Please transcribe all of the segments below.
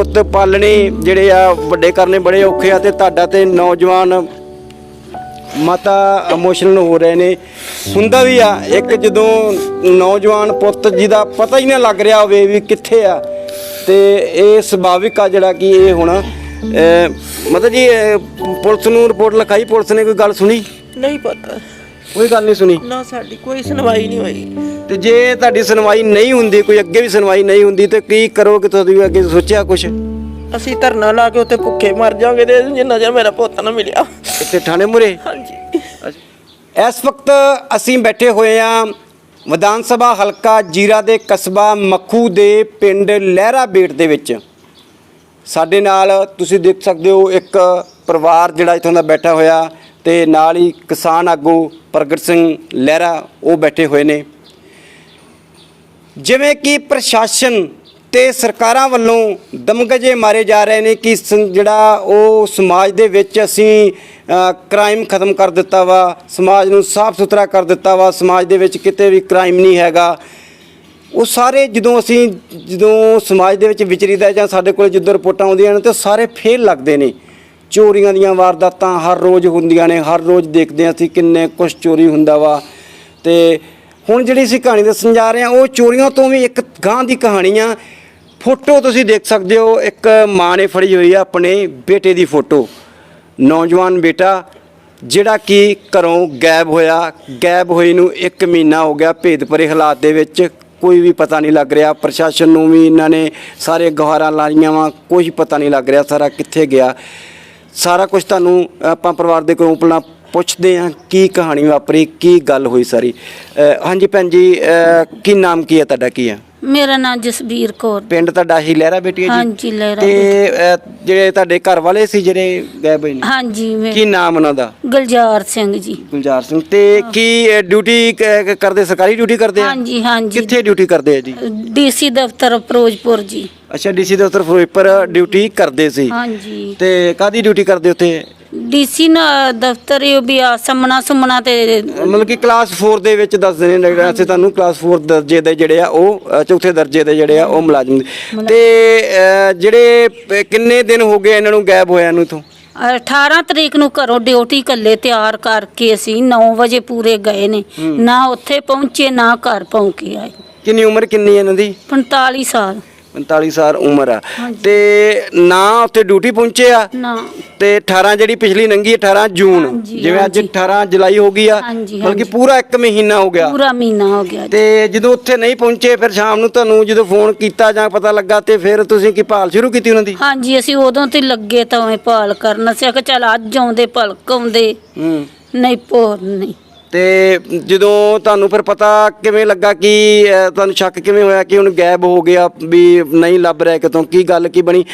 ਪੁੱਤ ਪਾਲਣੇ ਜਿਹੜੇ ਆ ਵੱਡੇ ਕਰਨੇ ਬੜੇ ਔਖੇ ਆ ਤੇ ਤੁਹਾਡਾ ਤੇ ਨੌਜਵਾਨ ਮਾਤਾ ਇਮੋਸ਼ਨਲ ਹੋ ਰਹੇ ਨੇ। ਹੁੰਦਾ ਵੀ ਆ ਇੱਕ ਜਦੋਂ ਨੌਜਵਾਨ ਪੁੱਤ ਜਿਹਦਾ ਪਤਾ ਹੀ ਨਾ ਲੱਗ ਰਿਹਾ ਹੋਵੇ ਵੀ ਕਿੱਥੇ ਆ ਤੇ ਇਹ ਸੁਭਾਵਿਕ ਆ ਜਿਹੜਾ ਕਿ ਇਹ ਹੁਣ ਮਤਲਬ ਜੀ ਪੁਲਿਸ ਨੂੰ ਰਿਪੋਰਟ ਲਿਖਾਈ ਪੁਲਿਸ ਨੇ ਕੋਈ ਗੱਲ ਸੁਣੀ? ਨਹੀਂ ਪਤਾ। ਕੋਈ ਗੱਲ ਨਹੀਂ ਸੁਣੀ? ਨਾ ਸਾਡੀ ਕੋਈ ਸੁਣਵਾਈ ਨਹੀਂ ਹੋਈ। ਤੇ ਜੇ ਤੁਹਾਡੀ ਸੁਣਵਾਈ ਨਹੀਂ ਹੁੰਦੀ ਕੋਈ ਅੱਗੇ ਵੀ ਸੁਣਵਾਈ ਨਹੀਂ ਹੁੰਦੀ ਤੇ ਕੀ ਕਰੋਗੇ ਤੁਸੀਂ ਅੱਗੇ ਸੋਚਿਆ ਕੁਛ? ਅਸੀਂ ਧਰਨਾ ਲਾ ਕੇ ਉੱਤੇ ਭੁੱਖੇ ਮਰ ਜਾਵਾਂਗੇ ਤੇ ਜਿੰਨਾ ਚਿਰ ਮੇਰਾ ਪੁੱਤ ਨਾ ਮਿਲਿਆ। ਇੱਥੇ ਥਾਣੇ ਮੁਰੇ ਹਾਂਜੀ। ਇਸ ਵਕਤ ਅਸੀਂ ਬੈਠੇ ਹੋਏ ਹਾਂ ਵਿਧਾਨ ਸਭਾ ਹਲਕਾ ਜੀਰਾ ਦੇ ਕਸਬਾ ਮੱਖੂ ਦੇ ਪਿੰਡ ਲਹਿਰਾ ਬੇਟ ਦੇ ਵਿੱਚ। ਸਾਡੇ ਨਾਲ ਤੁਸੀਂ ਦੇਖ ਸਕਦੇ ਹੋ ਇੱਕ ਪਰਿਵਾਰ ਜਿਹੜਾ ਇੱਥੋਂ ਦਾ ਬੈਠਾ ਹੋਇਆ ਤੇ ਨਾਲ ਹੀ ਕਿਸਾਨ ਆਗੂ ਪ੍ਰਗਟ ਸਿੰਘ ਲਹਿਰਾ ਉਹ ਬੈਠੇ ਹੋਏ ਨੇ। ਜਿਵੇਂ ਕਿ ਪ੍ਰਸ਼ਾਸਨ ਤੇ ਸਰਕਾਰਾਂ ਵੱਲੋਂ ਦਮਗਜੇ ਮਾਰੇ ਜਾ ਰਹੇ ਨੇ ਕਿ ਸੰ- ਜਿਹੜਾ ਉਹ ਸਮਾਜ ਦੇ ਵਿੱਚ ਅਸੀਂ ਕ੍ਰਾਈਮ ਖਤਮ ਕਰ ਦਿੱਤਾ ਵਾ, ਸਮਾਜ ਨੂੰ ਸਾਫ਼ ਸੁਥਰਾ ਕਰ ਦਿੱਤਾ ਵਾ, ਸਮਾਜ ਦੇ ਵਿੱਚ ਕਿਤੇ ਵੀ ਕ੍ਰਾਈਮ ਨਹੀਂ ਹੈਗਾ। ਉਹ ਸਾਰੇ ਜਦੋਂ ਅਸੀਂ, ਜਦੋਂ ਸਮਾਜ ਦੇ ਵਿੱਚ ਵਿਚਰੀਦਾ ਜਾਂ ਸਾਡੇ ਕੋਲ ਜਦੋਂ ਰਿਪੋਰਟਾਂ ਆਉਂਦੀਆਂ ਨੇ ਤੇ ਸਾਰੇ ਫੇਲ ਲੱਗਦੇ ਨੇ। ਚੋਰੀਆਂ ਦੀਆਂ ਵਾਰਦਾਤਾਂ ਹਰ ਰੋਜ਼ ਹੁੰਦੀਆਂ ਨੇ, ਹਰ ਰੋਜ਼ ਦੇਖਦੇ ਹਾਂ ਅਸੀਂ ਕਿੰਨੇ ਕੁਛ ਚੋਰੀ ਹੁੰਦਾ ਵਾ। ਤੇ ਹੁਣ ਜਿਹੜੀ ਅਸੀਂ ਕਹਾਣੀ ਦੱਸਣ ਜਾ ਰਹੇ ਹਾਂ, ਉਹ ਚੋਰੀਆਂ ਤੋਂ ਵੀ ਇੱਕ ਗਾਂ ਦੀ ਕਹਾਣੀ ਆ। ਫੋਟੋ ਤੁਸੀਂ ਦੇਖ ਸਕਦੇ ਹੋ, ਇੱਕ ਮਾਂ ਨੇ ਫੜੀ ਹੋਈ ਆ ਆਪਣੇ ਬੇਟੇ ਦੀ ਫੋਟੋ। ਨੌਜਵਾਨ ਬੇਟਾ, ਜਿਹੜਾ ਕਿ ਘਰੋਂ ਗਾਇਬ ਹੋਇਆ। ਗਾਇਬ ਹੋਈ ਨੂੰ 1 ਮਹੀਨਾ ਹੋ ਗਿਆ ਭੇਦ ਭਰੇ ਹਾਲਾਤ ਦੇ ਵਿੱਚ। ਕੋਈ ਵੀ ਪਤਾ ਨਹੀਂ ਲੱਗ ਰਿਹਾ, ਪ੍ਰਸ਼ਾਸਨ ਨੂੰ ਵੀ ਇਹਨਾਂ ਨੇ ਸਾਰੇ ਗੁਹਾਰਾਂ ਲਾਈਆਂ ਵਾ, ਕੋਈ ਪਤਾ ਨਹੀਂ ਲੱਗ ਰਿਹਾ ਸਾਰਾ ਕਿੱਥੇ ਗਿਆ। ਸਾਰਾ ਕੁਝ ਤੁਹਾਨੂੰ ਆਪਾਂ ਪਰਿਵਾਰ ਦੇ ਕੋਲੋਂ ਪਹਿਲਾਂ ਪੁੱਛਦੇ ਹਾਂ ਕੀ ਕਹਾਣੀ ਵਾਪਰੀ ਕੀ ਗੱਲ ਹੋਈ ਸਾਰੀ। ਹਾਂਜੀ ਭੈਣ ਜੀ ਕੀ ਨਾਮ ਕੀ ਹੈ ਤੁਹਾਡਾ ਕੀ ਹੈ? ਮੇਰਾ ਨਾਮ ਜਸਬੀਰ ਕੌਰ। ਪਿੰਡ ਤੁਹਾਡਾ ਹੀ ਲਹਿਰਾ ਬੇਟੀ ਹੈ ਜੀ? ਹਾਂਜੀ ਲਹਿਰਾ ਤੇ ਜਿਹੜੇ ਤੁਹਾਡੇ ਘਰ ਵਾਲੇ ਸੀ ਜਿਹੜੇ ਗਾਇਬ ਹੋਏ ਨੇ? ਹਾਂਜੀ ਮੈਂ ਕੀ ਨਾਮ ਉਹਨਾਂ ਦਾ? ਗੁਲਜ਼ਾਰ ਸਿੰਘ ਜੀ। ਗੁਲਜ਼ਾਰ ਸਿੰਘ। ਤੇ ਕੀ ਡਿਊਟੀ ਕਰਦੇ ਸਰਕਾਰੀ ਡਿਊਟੀ ਕਰਦੇ ਆ? ਹਾਂਜੀ ਹਾਂਜੀ। ਕਿੱਥੇ ਡਿਊਟੀ ਕਰਦੇ ਆ ਜੀ? ਡੀਸੀ ਦਫ਼ਤਰ ਫਿਰੋਜ਼ਪੁਰ ਜੀ। ਅੱਛਾ ਡੀਸੀ ਦਫ਼ਤਰ ਫਿਰੋਜ਼ਪੁਰ ਡਿਊਟੀ ਕਰਦੇ ਸੀ। ਹਾਂਜੀ। ਤੇ ਕਾਦੀ ਡਿਊਟੀ ਕਰਦੇ ਉੱਥੇ? ਡੀਸੀ ਨਾ ਦਫ਼ਤਰ ਇਹ ਵੀ ਆ ਸਮਣਾ ਸੁਮਣਾ ਤੇ ਮਤਲਬ ਕਿ ਕਲਾਸ 4 ਦੇ ਵਿੱਚ ਦੱਸਦੇ ਨੇ ਅਸੀਂ ਤੁਹਾਨੂੰ ਕਲਾਸ 4 ਦਰਜੇ ਦੇ ਜਿਹੜੇ ਆ ਉਹ ਅ, ਚੌਥੇ ਦਰਜੇ ਦੇ ਜਿਹੜੇ ਆ ਉਹ ਮੁਲਾਜ਼ਮ ਨੇ। ਤੇ ਅ, ਜਿਹੜੇ ਪ- ਕਿੰਨੇ ਦਿਨ ਹੋ ਗਏ ਇਹਨਾਂ ਨੂੰ ਗਾਇਬ ਹੋਇਆ ਨੂੰ ਇਥੋਂ? 18 ਤਰੀਕ ਨੂੰ ਘਰੋਂ ਡਿਊਟੀ ਕੱਲੇ ਤਿਆਰ ਕਰਕੇ ਅਸੀਂ 9 ਵਜੇ ਪੂਰੇ ਗਏ ਨੇ। ਨਾ ਉੱਥੇ ਪਹੁੰਚੇ ਨਾ ਘਰ ਪਹੁੰਚ ਕੇ ਆਏ। ਕਿੰਨੀ ਉਮਰ ਕਿੰਨੀ ਹੈ ਇਹਨਾਂ ਦੀ? 45 ਸਾਲ। 45 ਸਾਲ ਉਮਰ ਆ। ਤੇ ਨਾ ਉੱਥੇ ਡਿਊਟੀ ਪਹੁੰਚੇ ਆ ਨਾ ਤੇ 18 ਜਿਹੜੀ ਪਿਛਲੀ ਲੰਗੀ 18 ਜੂਨ ਜਿਵੇਂ ਅੱਜ ਹਾਂਜੀ। 18 ਜੁਲਾਈ ਹੋ ਗਈ ਆ ਬਲਕਿ। ਪੂਰਾ 1 ਮਹੀਨਾ ਹੋ ਗਿਆ ਪੂਰਾ ਮਹੀਨਾ ਹੋ ਗਿਆ। ਤੇ ਜਦੋਂ ਉੱਥੇ ਨਹੀਂ ਪਹੁੰਚੇ ਫਿਰ ਸ਼ਾਮ ਨੂੰ ਤੁਹਾਨੂੰ ਜਦੋਂ ਫੋਨ ਕੀਤਾ ਜਾਂ ਪਤਾ ਲੱਗਾ ਤੇ ਫਿਰ ਤੁਸੀਂ ਕੀ ਭਾਲ ਸ਼ੁਰੂ ਕੀਤੀ ਉਹਨਾਂ ਦੀ ਹਾਂਜੀ ਅਸੀਂ ਉਦੋਂ ਤੇ ਲੱਗੇ ਤਾਂ ਭਾਲ ਕਰਨ ਅਸੀਂ ਆਖਿਆ ਚੱਲ ਅੱਜ ਆਉਂਦੇ ਭਲਕ ਆਉਂਦੇ ਹੂੰ ਨਹੀਂ ਪੋਰ ਨਹੀਂ ਤੇ ਜਦੋਂ ਤੁਹਾਨੂੰ ਫਿਰ ਪਤਾ ਕਿਵੇਂ ਲੱਗਾ ਕਿ ਤੁਹਾਨੂੰ ਸ਼ੱਕ ਕਿਵੇਂ ਹੋਇਆ ਕਿ ਹੁਣ ਗਾਇਬ ਹੋ ਗਿਆ ਵੀ ਨਹੀਂ ਲੱਭ ਰਿਹਾ ਕਿਤੋਂ ਕੀ ਗੱਲ ਕੀ ਬਣੀ?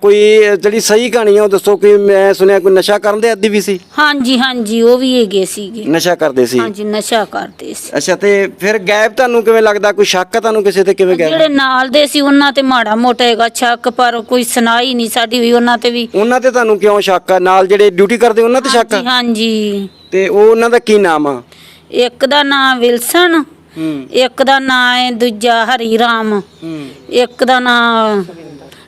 ਕੋਈ ਜਿਹੜੀ ਸਹੀ ਕਹਾਣੀ ਆ ਉਹ ਦੱਸੋ ਕਿ ਮੈਂ ਸੁਣਿਆ ਕੋਈ ਨਸ਼ਾ ਕਰਨ ਦੇ ਆਦੀ ਵੀ ਸੀ? ਹਾਂਜੀ ਹਾਂਜੀ ਉਹ ਵੀ ਹੈਗੇ ਸੀਗੇ। ਨਸ਼ਾ ਕਰਦੇ ਸੀ? ਹਾਂਜੀ ਨਸ਼ਾ ਕਰਦੇ ਸੀ। ਅੱਛਾ ਤੇ ਫਿਰ ਗਾਇਬ ਤੁਹਾਨੂੰ ਕਿਵੇਂ ਲੱਗਦਾ? ਕੋਈ ਸ਼ੱਕ ਆ ਤੁਹਾਨੂੰ ਕਿਸੇ ਤੇ ਕਿਵੇਂ ਜਿਹੜੇ ਗਾਇਬ ਨਾਲ ਦੇ ਸੀ ਉਹਨਾਂ ਤੇ ਮਾੜਾ ਮੋਟਾ ਹੈਗਾ ਸ਼ੱਕ ਪਰ ਕੋਈ ਸੁਣਾਈ ਨਹੀਂ ਸਾਡੀ ਵੀ ਉਹਨਾਂ ਤੇ ਵੀ। ਉਹਨਾਂ ਤੇ ਤੁਹਾਨੂੰ ਕਿਉਂ ਸ਼ੱਕ ਆ? ਨਾਲ ਜਿਹੜੇ ਡਿਊਟੀ ਕਰਦੇ ਉਹਨਾਂ ਤੇ ਸ਼ੱਕ ਆ? ਹਾਂਜੀ। ਤੇ ਉਹ ਉਹਨਾਂ ਦਾ ਕੀ ਨਾਮ ਆ? ਇੱਕ ਦਾ ਨਾਮ ਵਿਲਸਨ ਹੂੰ। ਇੱਕ ਦਾ ਨਾਮ ਹੈ ਦੂਜਾ ਹਰੀ ਰਾਮ ਹੂੰ। ਇੱਕ ਦਾ ਨਾਮ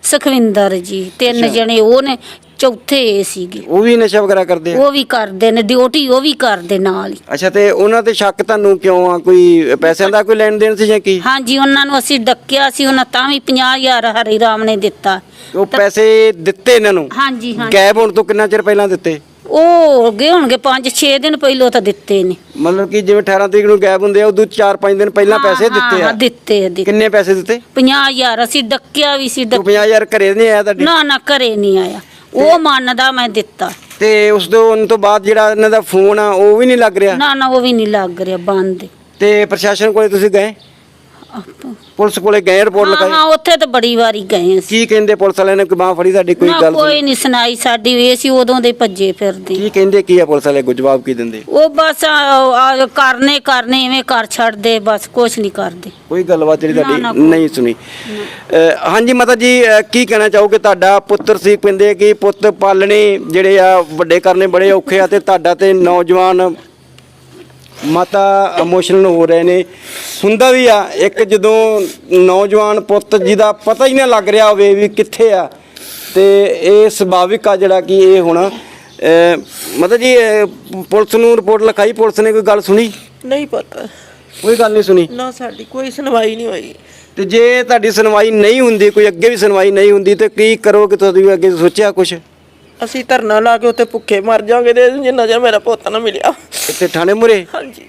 ਸੁਖਵਿੰਦਰ ਜੀ ਤਿੰਨ ਜਣੇ ਉਹ ਨੇ ਚੌਥੇ ਇਹ ਸੀਗੇ। ਉਹ ਵੀ ਨਸ਼ਾ ਵਗੈਰਾ ਕਰਦੇ ਆ? ਉਹ ਵੀ ਕਰਦੇ ਨੇ ਡਿਊਟੀ ਉਹ ਵੀ ਕਰਦੇ ਨਾਲ ਹੀ। ਅੱਛਾ ਤੇ ਉਹਨਾਂ ਤੇ ਸ਼ੱਕ ਤੁਹਾਨੂੰ ਕਿਉਂ ਆ? ਕੋਈ ਪੈਸਿਆਂ ਦਾ ਕੋਈ ਲੈਣ ਦੇਣ ਸੀ ਜਾਂ ਕੀ? ਹਾਂਜੀ ਉਹਨਾਂ ਨੂੰ ਅਸੀਂ ਡੱਕਿਆ ਸੀ ਉਹਨਾਂ ਤਾਂ ਵੀ 50000 ਹਰੀ ਰਾਮ ਨੇ ਦਿੱਤਾ। ਉਹ ਪੈਸੇ ਦਿੱਤੇ ਇਹਨਾਂ ਨੂੰ? ਹਾਂਜੀ ਹਾਂਜੀ। ਗਾਇਬ ਹੋਣ ਤੋਂ ਕਿੰਨਾ ਚਿਰ ਪਹਿਲਾਂ ਦਿੱਤੇ? ਉਹ ਹੋ ਗਏ ਹੋਣਗੇ 5-6 ਦਿਨ ਪਹਿਲੋਂ ਤਾਂ ਦਿੱਤੇ ਨੇ। ਮਤਲਬ ਕਿ ਜਿਵੇਂ 18 ਤਰੀਕ ਨੂੰ ਗਾਇਬ ਹੁੰਦੇ ਆ ਉਦੋਂ 4-5 ਦਿਨ ਪਹਿਲਾਂ ਪੈਸੇ ਦਿੱਤੇ ਹਾਂ, ਆ ਦਿੱਤੇ ਆ, ਦਿੱਤੇ। ਕਿੰਨੇ ਪੈਸੇ ਦਿੱਤੇ? 50000 ਅਸੀਂ ਡੱਕਿਆ ਵੀ ਸੀ ਡੱਕ- 50000 ਘਰੇ ਨਹੀਂ ਆਇਆ ਤੁਹਾਡੇ? ਨਾ ਨਾ ਘਰੇ ਨਹੀਂ ਆਇਆ। ਉਹ ਮੰਨਦਾ ਮੈਂ ਦਿੱਤਾ। ਤੇ ਉਸ ਤੋਂ ਉਹਨਾਂ ਤੋਂ ਬਾਅਦ ਜਿਹੜਾ ਇਹਨਾਂ ਦਾ ਫੋਨ ਆ ਉਹ ਵੀ ਨਹੀਂ ਲੱਗ ਰਿਹਾ? ਨਾ ਨਾ ਉਹ ਵੀ ਨਹੀਂ ਲੱਗ ਰਿਹਾ ਬੰਦ। ਤੇ ਪ੍ਰਸ਼ਾਸਨ ਕੋਲੇ ਤੁਸੀਂ ਗਏ? ਪੁਲਿਸ ਕੋਲੇ ਗਏ ਰਿਪੋਰਟ ਹਾਂ ਲਗਾਈ? ਹਾਂ ਉੱਥੇ ਤਾਂ ਬੜੀ ਵਾਰੀ ਗਏ ਅਸੀਂ। ਕੀ ਕਹਿੰਦੇ ਪੁਲਿਸ ਵਾਲਿਆਂ ਨੇ ਕੋਈ ਬਾਹ ਫੜੀ ਸਾਡੀ ਕੋਈ ਨਾ ਗੱਲ ਕੋਈ ਨਹੀਂ ਸੁਣਾਈ ਸਾਡੀ ਇਹ ਸੀ ਉਦੋਂ ਦੇ ਭੱਜੇ ਫਿਰਦੇ। ਕੀ ਕਹਿੰਦੇ ਕੀ ਆ ਪੁਲਿਸ ਵਾਲੇ ਕੋਈ ਜਵਾਬ ਕੀ ਦਿੰਦੇ? ਉਹ ਬਸ ਆ- ਆ ਕਰਨੇ ਕਰਨੇ ਐਵੇਂ ਕਰ ਛੱਡਦੇ ਬਸ ਕੁਛ ਨਹੀਂ ਕਰਦੇ। ਕੋਈ ਗੱਲਬਾਤ ਜਿਹੜੀ ਨਾ, ਨਾ, ਤੁਹਾਡੀ ਕੋਈ- ਨਹੀਂ ਸੁਣੀ। ਅਹ ਹਾਂਜੀ ਮਾਤਾ ਜੀ ਅਹ ਕੀ ਕਹਿਣਾ ਚਾਹੋਗੇ? ਤੁਹਾਡਾ ਪੁੱਤਰ ਸੀ ਕਹਿੰਦੇ ਕਿ ਪੁੱਤ ਪਾਲਣੇ ਜਿਹੜੇ ਆ ਵੱਡੇ ਕਰਨੇ ਬੜੇ ਔਖੇ ਆ ਤੇ ਤੁਹਾਡਾ ਤੇ ਨੌਜਵਾਨ ਮਾਤਾ ਇਮੋਸ਼ਨਲ ਹੋ ਰਹੇ ਨੇ। ਹੁੰਦਾ ਵੀ ਆ ਇੱਕ ਜਦੋਂ ਨੌਜਵਾਨ ਪੁੱਤ ਜਿਹਦਾ ਪਤਾ ਹੀ ਨਾ ਲੱਗ ਰਿਹਾ ਹੋਵੇ ਵੀ ਕਿੱਥੇ ਆ ਤੇ ਇਹ ਸੁਭਾਵਿਕ ਆ ਜਿਹੜਾ ਕਿ ਇਹ ਹੁਣ ਮਤਲਬ ਜੀ ਪੁਲਿਸ ਨੂੰ ਰਿਪੋਰਟ ਲਿਖਾਈ ਪੁਲਿਸ ਨੇ ਕੋਈ ਗੱਲ ਸੁਣੀ? ਨਹੀਂ ਪਤਾ। ਕੋਈ ਗੱਲ ਨਹੀਂ ਸੁਣੀ? ਨਾ ਸਾਡੀ ਕੋਈ ਸੁਣਵਾਈ ਨਹੀਂ ਹੋਈ। ਤੇ ਜੇ ਤੁਹਾਡੀ ਸੁਣਵਾਈ ਨਹੀਂ ਹੁੰਦੀ ਕੋਈ ਅੱਗੇ ਵੀ ਸੁਣਵਾਈ ਨਹੀਂ ਹੁੰਦੀ ਤੇ ਕੀ ਕਰੋਗੇ ਤੁਸੀਂ? ਅੱਗੇ ਸੋਚਿਆ ਕੁਛ? ਅਸੀਂ ਧਰਨਾ ਲਾ ਕੇ ਉੱਥੇ ਭੁੱਖੇ ਮਰ ਜਾਵਾਂਗੇ ਤੇ ਜਿੰਨਾ ਚਿਰ ਮੇਰਾ ਪੁੱਤ ਨਾ ਮਿਲਿਆ। ਇੱਥੇ ਥਾਣੇ ਮੁਰੇ? ਹਾਂਜੀ।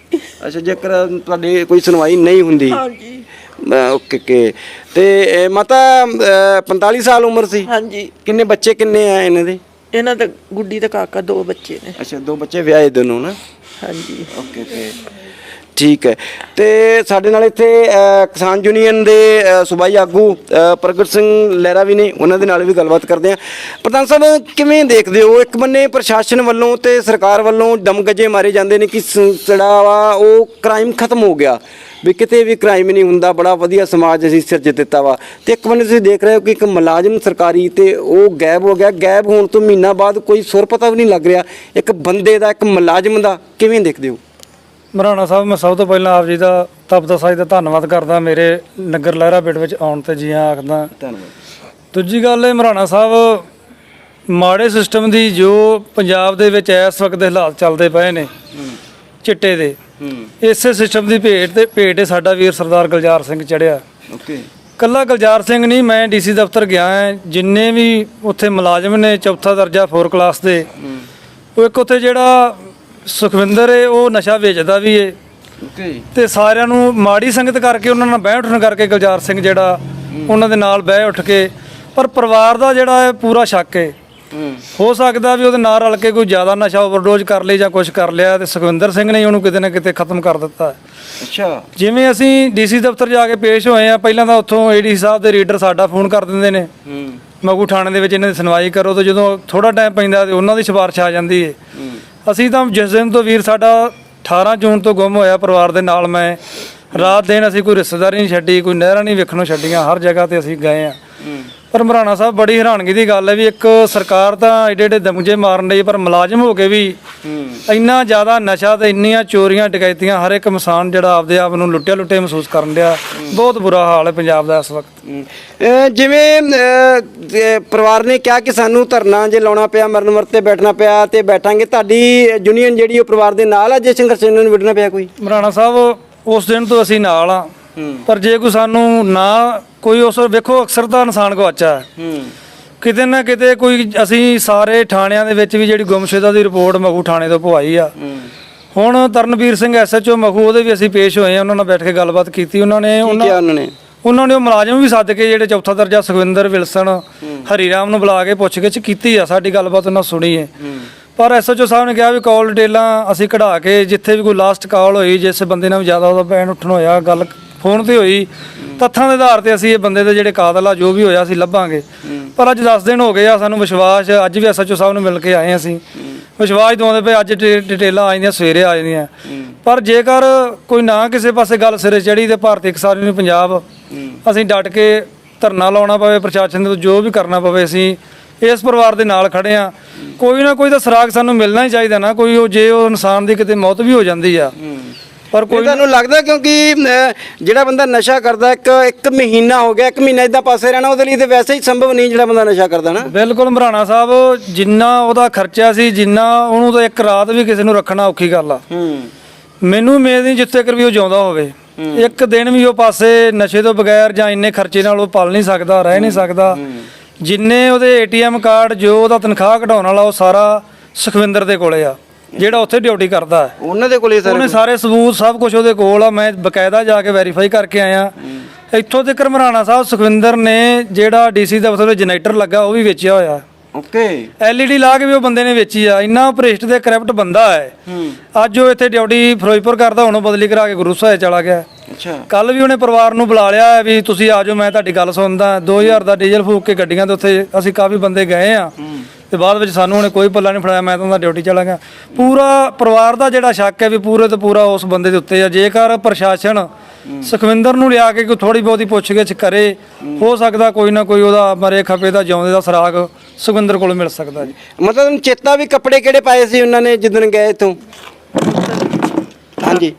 ਅੱਛਾ ਜੇਕਰ ਤੁਹਾਡੀ ਕੋਈ ਸੁਣਵਾਈ ਨਹੀਂ ਹੁੰਦੀ। ਹਾਂਜੀ। Okay okay. ਤੇ ਇਹ ਮਾਤਾ ਅਹ, 45 ਸਾਲ ਉਮਰ ਸੀ? ਹਾਂਜੀ। ਕਿੰਨੇ ਬੱਚੇ ਕਿੰਨੇ ਆ ਇਹਨਾਂ ਦੇ? ਇਹਨਾਂ ਦਾ ਗੁੱਡੀ ਤੇ ਕਾਕਾ ਦੋ ਬੱਚੇ ਨੇ। ਅੱਛਾ ਦੋ ਬੱਚੇ ਵਿਆਹੇ ਦੋਨੋਂ ਨਾ? ਹਾਂਜੀ। Okay okay. ਠੀਕ ਹੈ। ਤੇ ਸਾਡੇ ਨਾਲ ਇੱਥੇ ਅਹ, ਕਿਸਾਨ ਯੂਨੀਅਨ ਦੇ ਅਹ, ਸੂਬਾਈ ਆਗੂ ਅਹ, ਪ੍ਰਗਟ ਸਿੰਘ ਲਹਿਰਾ ਵੀ ਨੇ ਉਹਨਾਂ ਦੇ ਨਾਲ ਵੀ ਗੱਲਬਾਤ ਕਰਦੇ ਹਾਂ। ਪ੍ਰਧਾਨ ਸਾਹਿਬ ਕਿਵੇਂ ਦੇਖਦੇ ਹੋ? ਇੱਕ ਬੰਨੇ ਪ੍ਰਸ਼ਾਸਨ ਵੱਲੋਂ ਤੇ ਸਰਕਾਰ ਵੱਲੋਂ ਦਮਗਜੇ ਮਾਰੇ ਜਾਂਦੇ ਨੇ ਕਿ ਸ- ਜਿਹੜਾ ਵਾ ਉਹ ਕ੍ਰਾਈਮ ਖਤਮ ਹੋ ਗਿਆ। ਵੀ ਕਿਤੇ ਵੀ ਕ੍ਰਾਈਮ ਨਹੀਂ ਹੁੰਦਾ ਬੜਾ ਵਧੀਆ ਸਮਾਜ ਅਸੀਂ ਸਿਰਜ ਦਿੱਤਾ ਵਾ। ਤੇ ਇੱਕ ਬੰਨੇ ਤੁਸੀਂ ਦੇਖ ਰਹੇ ਹੋ ਕਿ ਇੱਕ ਮੁਲਾਜ਼ਮ ਸਰਕਾਰੀ ਤੇ ਉਹ ਗਾਇਬ ਹੋ ਗਿਆ। ਗਾਇਬ ਹੋਣ ਤੋਂ ਮਹੀਨਾ ਬਾਅਦ ਕੋਈ ਸੁਰ ਪਤਾ ਵੀ ਨਹੀਂ ਲੱਗ ਰਿਹਾ। ਇੱਕ ਬੰਦੇ ਦਾ ਇੱਕ ਮੁਲਾਜ਼ਮ ਦਾ ਕਿਵੇਂ ਦੇਖਦੇ ਹੋ? ਮਰਾਣਾ ਸਾਹਿਬ ਮੈਂ ਸਭ ਤੋਂ ਪਹਿਲਾਂ ਆਪ ਜੀ ਦਾ ਤਪਦਾ ਸਾਜ ਦਾ ਧੰਨਵਾਦ ਕਰਦਾ ਮੇਰੇ ਨਗਰ ਲਹਿਰਾ ਪਿੰਡ ਵਿੱਚ ਆਉਣ ਤੇ ਜੀ ਆਖਦਾ। ਧੰਨਵਾਦ। ਦੂਜੀ ਗੱਲ ਇਹ ਮਰਾਣਾ ਸਾਹਿਬ ਮਾੜੇ ਸਿਸਟਮ ਦੀ ਜੋ ਪੰਜਾਬ ਦੇ ਵਿੱਚ ਇਸ ਵਕਤ ਦੇ ਹਾਲਾਤ ਚੱਲਦੇ ਪਏ ਨੇ ਚਿੱਟੇ ਦੇ ਇਸੇ ਸਿਸਟਮ ਦੀ ਭੇਟ ਤੇ ਭੇਟ ਸਾਡਾ ਵੀਰ ਸਰਦਾਰ ਗੁਲਜ਼ਾਰ ਸਿੰਘ ਚੜਿਆ। ਓਕੇ। ਕੱਲਾ ਗੁਲਜ਼ਾਰ ਸਿੰਘ ਨਹੀਂ ਮੈਂ ਡੀਸੀ ਦਫ਼ਤਰ ਗਿਆ ਹਾਂ ਜਿੰਨੇ ਵੀ ਉੱਥੇ ਮੁਲਾਜ਼ਮ ਨੇ ਚੌਥਾ ਦਰਜਾ 4 ਕਲਾਸ ਦੇ ਉਹ ਇੱਕ ਉੱਥੇ ਜਿਹੜਾ ਸੁਖਵਿੰਦਰ ਏ ਉਹ ਨਸ਼ਾ ਵੇਚਦਾ ਵੀ ਏ। ਓਕੇ। ਤੇ ਸਾਰਿਆਂ ਨੂੰ ਮਾੜੀ ਸੰਗਤ ਕਰਕੇ ਉਹਨਾਂ ਨਾਲ ਬਹਿ ਉੱਠਣ ਕਰਕੇ ਗੁਲਜ਼ਾਰ ਸਿੰਘ ਜਿਹੜਾ ਉਹਨਾਂ ਦੇ ਨਾਲ ਬਹਿ ਉੱਠ ਕੇ ਪਰ ਪਰਿਵਾਰ ਦਾ ਜਿਹੜਾ ਹੈ ਪੂਰਾ ਸ਼ੱਕ ਹੈ। ਹੂੰ ਸਕਦਾ ਵੀ ਉਹਦੇ ਨਾਲ ਰਲ ਕੇ ਕੋਈ ਜ਼ਿਆਦਾ ਨਸ਼ਾ ਓਵਰਡੋਜ਼ ਕਰ ਲਈ ਜਾਂ ਕੁਝ ਕਰ ਲਿਆ ਤੇ ਸੁਖਵਿੰਦਰ ਸਿੰਘ ਨੇ ਉਹਨੂੰ ਕਿਤੇ ਨਾ ਕਿਤੇ ਖਤਮ ਕਰ ਦਿੱਤਾ। ਅੱਛਾ। ਜਿਵੇਂ ਅਸੀਂ ਡੀਸੀ ਦਫ਼ਤਰ ਜਾ ਕੇ ਪੇਸ਼ ਹੋਏ ਆ ਪਹਿਲਾਂ ਤਾਂ ਉੱਥੋਂ ਏਡੀ ਸਾਹਿਬ ਦੇ ਰੀਡਰ ਸਾਡਾ ਫੋਨ ਕਰ ਦਿੰਦੇ ਨੇ। ਮਗੂ ਥਾਣੇ ਦੇ ਵਿੱਚ ਇਹਨਾਂ ਦੀ ਸੁਣਵਾਈ ਕਰੋ ਤੇ ਜਦੋਂ ਥੋੜਾ ਟਾਈਮ ਪੈਂਦਾ ਤੇ ਉਹਨਾਂ ਦੀ ਸਿਫਾਰਿਸ਼ ਆ ਜਾਂਦੀ ਏ। ਅਸੀਂ ਤਾਂ ਜਿਸ ਦਿਨ ਤੋਂ ਵੀਰ ਸਾਡਾ 18 ਜੂਨ ਤੋਂ ਗੁੰਮ ਹੋਇਆ ਪਰਿਵਾਰ ਦੇ ਨਾਲ ਮੈਂ, ਰਾਤ ਦਿਨ ਅਸੀਂ ਕੋਈ ਰਿਸ਼ਤੇਦਾਰੀ ਨਹੀਂ ਛੱਡੀ, ਕੋਈ ਨਹਿਰਾਂ ਨਹੀਂ ਵੇਖਣੋਂ ਛੱਡੀਆਂ, ਹਰ ਜਗ੍ਹਾ ਤੇ ਅਸੀਂ ਗਏ ਆ ਪਰ ਮਰਾਣਾ ਸਾਹਿਬ ਬੜੀ ਹੈਰਾਨਗੀ ਦੀ ਗੱਲ ਹੈ ਵੀ ਇੱਕ ਸਰਕਾਰ ਤਾਂ ਏਡੇ ਏਡੇ ਦਮਜੇ ਮਾਰਨ ਲਈ ਪਰ ਮੁਲਾਜ਼ਮ ਹੋ ਕੇ ਵੀ ਇੰਨਾ ਜ਼ਿਆਦਾ ਨਸ਼ਾ ਤੇ ਇੰਨੀਆਂ ਚੋਰੀਆਂ ਡਕੈਤੀਆਂ ਹਰ ਇੱਕ ਇਨਸਾਨ ਜਿਹੜਾ ਆਪਦੇ ਆਪ ਨੂੰ ਲੁੱਟਿਆ ਲੁੱਟੇ ਮਹਿਸੂਸ ਕਰਨ ਡਿਆ। ਬਹੁਤ ਬੁਰਾ ਹਾਲ ਹੈ ਪੰਜਾਬ ਦਾ ਇਸ ਵਕਤ। ਅਹ ਜਿਵੇਂ ਅਹ, ਪਰਿਵਾਰ ਨੇ ਕਿਹਾ ਕਿ ਸਾਨੂੰ ਧਰਨਾ ਜੇ ਲਾਉਣਾ ਪਿਆ ਮਰਨ ਮਰਤੇ ਬੈਠਣਾ ਪਿਆ ਤੇ ਬੈਠਾਂਗੇ ਤੁਹਾਡੀ ਯੂਨੀਅਨ ਜਿਹੜੀ ਉਹ ਪਰਿਵਾਰ ਦੇ ਨਾਲ ਆ ਜੇ ਸੰਘਰਸ਼ ਇਹਨਾਂ ਨੂੰ ਵਿੜਨਾ ਪਿਆ ਕੋਈ? ਮਰਾਣਾ ਸਾਹਿਬ ਉਸ ਦਿਨ ਤੋਂ ਅਸੀਂ ਨਾਲ ਆ। ਪਰ ਜੇ ਕੋਈ ਸਾਨੂੰ ਨਾ ਕੋਈ ਉਸ ਵੇਖੋ ਅਕਸਰ ਤਾਂ ਇਨਸਾਨ ਗਵਾਚਾ ਹੈ। ਕਿਤੇ ਨਾ ਕਿਤੇ ਕੋਈ ਅਸੀਂ ਸਾਰੇ ਥਾਣਿਆਂ ਦੇ ਵਿੱਚ ਵੀ ਜਿਹੜੀ ਗੁੰਮਸ਼ੁਦਾ ਦੀ ਰਿਪੋਰਟ ਮਖੂ ਥਾਣੇ ਤੋਂ ਪਵਾਈ ਆ। ਹੁਣ ਤਰਨਵੀਰ ਸਿੰਘ ਐਸਐਚਓ ਮਖੂ ਉਹਦੇ ਵੀ ਅਸੀਂ ਪੇਸ਼ ਹੋਏ ਆ ਉਹਨਾਂ ਨਾਲ ਬੈਠ ਕੇ ਗੱਲਬਾਤ ਕੀਤੀ। ਉਹਨਾਂ ਨੇ ਉਹਨਾਂ ਨੇ? ਉਹਨਾਂ ਨੇ ਉਹ ਮੁਲਾਜ਼ਮ ਵੀ ਸੱਦ ਕੇ ਜਿਹੜੇ ਚੌਥਾ ਦਰਜਾ ਸੁਖਵਿੰਦਰ ਵਿਲਸਨ ਹਰੀਰਾਮ ਨੂੰ ਬੁਲਾ ਕੇ ਪੁੱਛਗਿੱਛ ਕੀਤੀ ਆ ਸਾਡੀ ਗੱਲਬਾਤ ਉਹਨਾਂ ਸੁਣੀ ਹੈ। ਪਰ ਐਸਐਚਓ ਸਾਹਿਬ ਨੇ ਕਿਹਾ ਵੀ ਕਾਲ ਡਿਟੇਲਾਂ ਅਸੀਂ ਕਢਾ ਕੇ ਜਿੱਥੇ ਵੀ ਕੋਈ ਲਾਸਟ ਕਾਲ ਹੋਈ ਜਿਸ ਬੰਦੇ ਨਾਲ ਜ਼ਿਆਦਾ ਉਹਦਾ ਬੈਨ ਉੱਠਣ ਹੋਇਆ ਗੱਲ ਫੋਨ ਤੇ ਹੋਈ ਤੱਥਾਂ ਦੇ ਆਧਾਰ ਤੇ ਅਸੀਂ ਇਹ ਬੰਦੇ ਦੇ ਜਿਹੜੇ ਕਾਤਲ ਆ ਜੋ ਵੀ ਹੋਇਆ ਅਸੀਂ ਲੱਭਾਂਗੇ। ਪਰ ਅੱਜ 10 ਦਿਨ ਹੋ ਗਏ ਆ ਸਾਨੂੰ ਵਿਸ਼ਵਾਸ ਅੱਜ ਵੀ ਐਸਐਚਓ ਸਾਹਿਬ ਨੂੰ ਮਿਲ ਕੇ ਆਏ ਅਸੀਂ। ਵਿਸ਼ਵਾਸ ਦਵਾਉਂਦੇ ਪਏ ਅੱਜ ਡਿਟੇ- ਡਿਟੇਲਾਂ ਆ ਜਾਂਦੀਆਂ ਸਵੇਰੇ ਆ ਜਾਂਦੀਆਂ। ਪਰ ਜੇਕਰ ਕੋਈ ਨਾ ਕਿਸੇ ਪਾਸੇ ਗੱਲ ਸਿਰੇ ਚੜੀ ਤੇ ਭਾਰਤੀ ਕਿਸਾਨ ਯੂਨੀਅਨ ਪੰਜਾਬ ਅਸੀਂ ਡਟ ਕੇ ਧਰਨਾ ਲਾਉਣਾ ਪਵੇ ਪ੍ਰਸ਼ਾਸਨ ਤੋਂ ਜੋ ਵੀ ਕਰਨਾ ਪਵੇ ਅਸੀਂ ਇਸ ਪਰਿਵਾਰ ਦੇ ਨਾਲ ਖੜੇ ਆ। ਕੋਈ ਨਾ ਕੋਈ ਤਾਂ ਸਰਾਗ ਸਾਨੂੰ ਮਿਲਣਾ ਹੀ ਚਾਹੀਦਾ ਨਾ। ਕੋਈ ਉਹ ਜੇ ਉਹ ਇਨਸਾਨ ਦੀ ਕਿਤੇ ਮੌਤ ਵੀ ਹੋ ਜਾਂਦੀ ਆ। ਪਰ ਕੋਈ ਤੁਹਾਨੂੰ ਲੱਗਦਾ ਕਿਉਂਕਿ ਜਿਹੜਾ ਬੰਦਾ ਨਸ਼ਾ ਕਰਦਾ ਇੱਕ ਇੱਕ ਮਹੀਨਾ ਹੋ ਗਿਆ ਇੱਕ ਮਹੀਨਾ ਇਦਾਂ ਪਾਸੇ ਰਹਿਣਾ ਉਹਦੇ ਲਈ ਤੇ ਵੈਸੇ ਹੀ ਸੰਭਵ ਨਹੀਂ ਜਿਹੜਾ ਬੰਦਾ ਨਸ਼ਾ ਕਰਦਾ ਨਾ। ਬਿਲਕੁਲ ਮਰਾਣਾ ਸਾਹਿਬ ਜਿੰਨਾ ਉਹਦਾ ਖਰਚਾ ਸੀ ਜਿੰਨਾ ਉਹਨੂੰ ਤਾਂ ਇੱਕ ਰਾਤ ਵੀ ਕਿਸੇ ਨੂੰ ਰੱਖਣਾ ਔਖੀ ਗੱਲ ਆ। ਹੂੰ। ਮੈਨੂੰ ਉਮੀਦ ਨਹੀਂ ਜਿੱਥੇ ਤੱਕ ਵੀ ਉਹ ਜਿਉਂਦਾ ਹੋਵੇ। ਇੱਕ ਦਿਨ ਵੀ ਉਹ ਪਾਸੇ ਨਸ਼ੇ ਤੋਂ ਬਗੈਰ ਜਾਂ ਇੰਨੇ ਖਰਚੇ ਨਾਲ ਉਹ ਪਲ ਨਹੀਂ ਸਕਦਾ ਰਹਿ ਨਹੀਂ ਸਕਦਾ। ਜਿੰਨੇ ਉਹਦੇ ਏਟੀਐਮ ਕਾਰਡ ਜੋ ਉਹਦਾ ਤਨਖਾਹ ਘਟਾਉਣ ਵਾਲਾ ਉਹ ਸਾਰਾ ਸੁਖਵਿੰਦਰ ਦੇ ਕੋਲੇ ਆ। ਜਿਹੜਾ ਉੱਥੇ ਡਿਊਟੀ ਕਰਦਾ ਹੈ। ਉਹਨਾਂ ਦੇ ਕੋਲੇ ਸਰ ਉਹਨੇ ਸਾਰੇ ਸਬੂਤ ਸਭ ਕੁਝ ਉਹਦੇ ਕੋਲ ਆ। ਮੈਂ ਬਕਾਇਦਾ ਜਾ ਕੇ ਵੈਰੀਫਾਈ ਕਰਕੇ ਆਇਆ। ਇੱਥੋਂ ਤੱਕ ਮਰਾਣਾ ਸਾਹਿਬ ਸੁਖਵਿੰਦਰ ਨੇ ਜਿਹੜਾ ਡੀਸੀ ਦਫ਼ਤਰ ਵਿੱਚ ਜਨਰੇਟਰ ਲੱਗਾ ਉਹ ਵੀ ਵੇਚਿਆ ਹੋਇਆ। ਓਕੇ। ਐਲਈਡੀ ਲਾ ਕੇ ਵੀ ਉਹ ਬੰਦੇ ਨੇ ਵੇਚੀ ਆ। ਇੰਨਾ ਭ੍ਰਿਸ਼ਟ ਤੇ ਕਰਪਟ ਬੰਦਾ ਹੈ। ਅੱਜ ਉਹ ਇੱਥੇ ਡਿਊਟੀ ਫਿਰੋਜ਼ਪੁਰ ਕਰਦਾ ਹੁਣ ਉਹ ਬਦਲੀ ਕਰਾ ਕੇ ਗੁਰੂ ਸਾਹਿਬ ਚਲਾ ਗਿਆ। ਅੱਛਾ। ਕੱਲ ਵੀ ਉਹਨੇ ਪਰਿਵਾਰ ਨੂੰ ਬੁਲਾ ਲਿਆ ਹੈ ਵੀ ਤੁਸੀਂ ਆ ਜਾਓ ਮੈਂ ਤੁਹਾਡੀ ਗੱਲ ਸੁਣਦਾ। 2000 ਦਾ ਡੀਜ਼ਲ ਫੂਕ ਕੇ ਗੱਡੀਆਂ ਦੇ ਉੱਥੇ ਅਸੀਂ ਕਾਫੀ ਬੰਦੇ ਗਏ ਆ। ਤੇ ਬਾਅਦ ਵਿੱਚ ਸਾਨੂੰ ਉਹਨੇ ਕੋਈ ਪੱਲਾ ਨਹੀਂ ਫੜਾਇਆ ਮੈਂ ਤਾਂ ਉਹਦਾ ਡਿਊਟੀ ਚਲਾ ਗਿਆ। ਪੂਰਾ ਪਰਿਵਾਰ ਦਾ ਜਿਹੜਾ ਸ਼ੱਕ ਹੈ ਵੀ ਪੂਰੇ ਤੇ ਪੂਰਾ ਉਸ ਬੰਦੇ ਦੇ ਉੱਤੇ ਆ। ਜੇਕਰ ਪ੍ਰਸ਼ਾਸਨ ਸੁਖਵਿੰਦਰ ਨੂੰ ਲਿਆ ਕੇ ਕੋਈ ਥੋੜੀ ਬਹੁਤੀ ਪੁੱਛਗਿੱਛ ਕਰੇ ਹੋ। ਸਕਦਾ ਕੋਈ ਨਾ ਕੋਈ ਉਹਦਾ ਮਰੇ ਖਪੇ ਦਾ ਜਿਉਂਦੇ ਦਾ ਸਰਾਗ ਸੁਖਵਿੰਦਰ ਕੋਲ ਮਿਲ ਸਕਦਾ ਜੀ। ਮਤਲਬ ਚੇਤਾ ਵੀ ਕੱਪੜੇ ਕਿਹੜੇ ਪਾਏ ਸੀ ਉਹਨਾਂ ਨੇ ਜਿੱਦਣ ਗਏ ਇਥੋਂ? ਹਾਂਜੀ।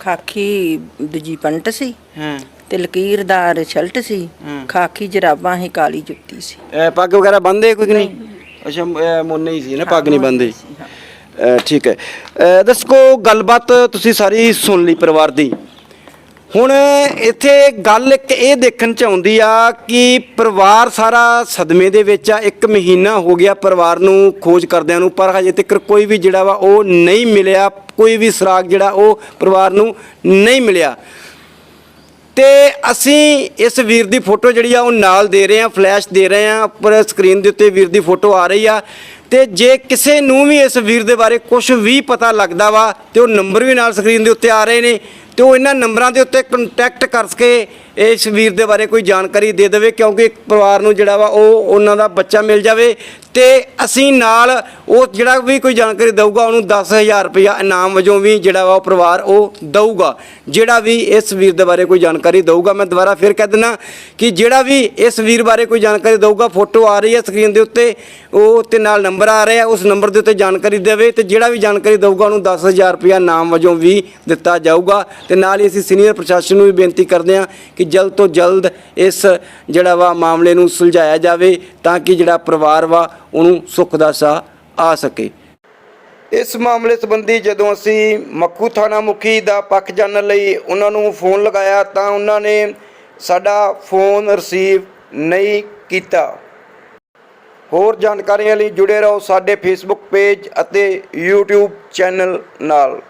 ਖਾਕੀ ਦੂਜੀ ਪੰਟ ਸੀ। ਹਾਂ। ਤੇ ਲਕੀਰਦਾਰ ਸ਼ਰਟ ਸੀ। ਖਾਕੀ ਜਰਾਬਾਂ ਸੀ ਕਾਲੀ ਜੁੱਤੀ ਸੀ। ਪੱਗ ਵਗੈਰਾ ਬੰਨਦੇ ਕੋਈ ਕਿ ਨਹੀਂ। ਅੱਛਾ ਅਹ ਮੁੰਨੇ ਹੀ ਸੀ ਨਾ ਪੱਗ ਨਹੀਂ ਅਹ ਠੀਕ ਹੈ। ਅਹ ਦਰਸ਼ਕੋ ਗੱਲਬਾਤ ਤੁਸੀਂ ਸਾਰੀ ਸੁਣ ਲਈ ਪਰਿਵਾਰ ਦੀ। ਹੁਣ ਇੱਥੇ ਗੱਲ ਇੱਕ ਇਹ ਦੇਖਣ ਚ ਆਉਂਦੀ ਆ ਕਿ ਪਰਿਵਾਰ ਸਾਰਾ ਸਦਮੇ ਦੇ ਵਿੱਚ ਆ ਇੱਕ ਮਹੀਨਾ ਹੋ ਗਿਆ ਪਰਿਵਾਰ ਨੂੰ ਖੋਜ ਕਰਦਿਆਂ ਨੂੰ ਪਰ ਹਜੇ ਤੱਕ ਕੋਈ ਵੀ ਜਿਹੜਾ ਵਾ ਉਹ ਨਹੀਂ ਮਿਲਿਆ ਕੋਈ ਵੀ ਸੁਰਾਗ ਜਿਹੜਾ ਉਹ ਪਰਿਵਾਰ ਨੂੰ ਨਹੀਂ ਮਿਲਿਆ। ਤੇ ਅਸੀਂ ਇਸ ਵੀਰ ਦੀ ਫੋਟੋ ਜਿਹੜੀ ਆ ਉਹ ਨਾਲ ਦੇ ਰਹੇ ਆ ਫਲੈਸ਼ ਦੇ ਰਹੇ ਆ, ਉੱਪਰ ਸਕਰੀਨ ਦੇ ਉੱਤੇ ਵੀਰ ਦੀ ਫੋਟੋ ਆ ਰਹੀ ਆ। ਤੇ ਜੇ ਕਿਸੇ ਨੂੰ ਵੀ ਇਸ ਵੀਰ ਦੇ ਬਾਰੇ ਕੁਝ ਵੀ ਪਤਾ ਲੱਗਦਾ ਵਾ ਤੇ ਉਹ ਨੰਬਰ ਵੀ ਨਾਲ ਸਕਰੀਨ ਦੇ ਉੱਤੇ ਆ ਰਹੇ ਨੇ। ਤੇ ਉਹ ਇਹਨਾਂ ਨੰਬਰਾਂ ਦੇ ਉੱਤੇ ਕੰਟੈਕਟ ਕਰਕੇ ਇਸ ਵੀਰ ਦੇ ਬਾਰੇ ਕੋਈ ਜਾਣਕਾਰੀ ਦੇ ਦੇਵੇ, ਕਿਉਂਕਿ ਇੱਕ ਪਰਿਵਾਰ ਨੂੰ ਜਿਹੜਾ ਵਾ ਉਹ ਉਹਨਾਂ ਦਾ ਬੱਚਾ ਮਿਲ ਜਾਵੇ ਤੇ ਅਸੀਂ ਨਾਲ ਉਹ ਜਿਹੜਾ ਵੀ ਕੋਈ ਜਾਣਕਾਰੀ ਦਊਗਾ, ਉਹਨੂੰ 10000 ਰੁਪਇਆ ਇਨਾਮ ਵਜੋਂ ਵੀ ਜਿਹੜਾ ਵਾ ਉਹ ਪਰਿਵਾਰ ਉਹ ਦਊਗਾ, ਜਿਹੜਾ ਵੀ ਇਸ ਵੀਰ ਦੇ ਬਾਰੇ ਕੋਈ ਜਾਣਕਾਰੀ ਦਊਗਾ। ਮੈਂ ਦੁਬਾਰਾ ਫਿਰ ਕਹਿ ਦਿੰਦਾ ਕਿ ਜਿਹੜਾ ਵੀ ਇਸ ਵੀਰ ਬਾਰੇ ਕੋਈ ਜਾਣਕਾਰੀ ਦਊਗਾ, ਫੋਟੋ ਆ ਰਹੀ ਹੈ ਸਕਰੀਨ ਦੇ ਉੱਤੇ, ਉਹ ਤੇ ਨਾਲ ਨੰਬਰ ਆ ਰਿਹਾ, ਉਸ ਨੰਬਰ ਦੇ ਉੱਤੇ ਜਾਣਕਾਰੀ ਦੇਵੇ ਤੇ ਜਿਹੜਾ ਵੀ ਜਾਣਕਾਰੀ ਦਊਗਾ, ਉਹਨੂੰ 10000 ਰੁਪਇਆ ਇਨਾਮ ਵਜੋਂ ਵੀ ਦਿੱਤਾ ਜਾਊਗਾ। ਤੇ ਨਾਲ ਹੀ ਅਸੀਂ ਸੀਨੀਅਰ ਪ੍ਰਸ਼ਾਸਨ ਨੂੰ ਵੀ ਬੇਨਤੀ ਕਰਦੇ ਹਾਂ ਕਿ ਜਲਦ ਤੋਂ ਜਲਦ ਇਸ ਜਿਹੜਾ ਵਾ ਮਾਮਲੇ ਨੂੰ ਸੁਲਝਾਇਆ ਜਾਵੇ ਤਾਂ ਕਿ ਜਿਹੜਾ ਪਰਿਵਾਰ ਵਾ ਉਹਨੂੰ ਸੁੱਖ ਦਾ ਸਾਹ ਆ ਸਕੇ। ਇਸ ਮਾਮਲੇ ਸੰਬੰਧੀ ਜਦੋਂ ਅਸੀਂ ਮੱਖੂ ਥਾਣਾ ਮੁਖੀ ਦਾ ਪੱਖ ਜਾਣਨ ਲਈ ਉਹਨਾਂ ਨੂੰ ਫੋਨ ਲਗਾਇਆ ਤਾਂ ਉਹਨਾਂ ਨੇ ਸਾਡਾ ਫੋਨ ਰਿਸੀਵ ਨਹੀਂ ਕੀਤਾ। ਹੋਰ ਜਾਣਕਾਰੀਆਂ ਲਈ ਜੁੜੇ ਰਹੋ ਸਾਡੇ ਫੇਸਬੁੱਕ ਪੇਜ ਅਤੇ YouTube ਚੈਨਲ ਨਾਲ।